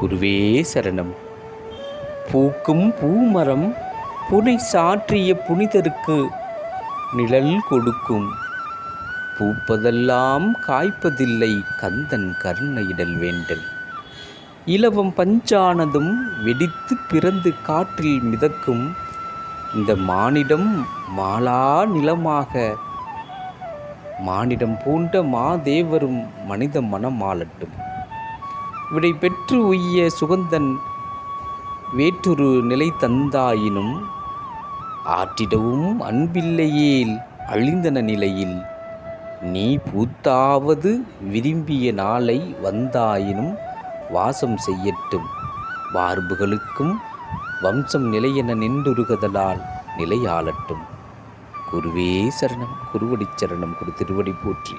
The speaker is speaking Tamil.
குருவே சரணம். பூக்கும் பூமரம் புனை சாற்றிய புனிதருக்கு நிழல் கொடுக்கும். பூப்பதெல்லாம் காய்ப்பதில்லை கந்தன் கருணையிடல் வேண்டல். இலவம் பஞ்சானதும் வெடித்து பிறந்து காற்றில் மிதக்கும். இந்த மானிடம் மாலா நிலமாக. மானிடம் பூண்ட மாதேவரும் மனித மனம் ஆளட்டும் விடை பெற்று உய்ய சுகந்தன் வேற்றொரு நிலை தந்தாயினும் ஆற்றிடவும் அன்பில்லையேல் அழிந்தன நிலையில் நீ பூத்தாவது விரும்பிய நாளை வந்தாயினும் வாசம் செய்யட்டும். மார்புகளுக்கும் வம்சம் நிலையென நின்றுருகதலால் நிலையாளட்டும். குருவே சரணம் குருவடி சரணம் குரு திருவடி போற்றி.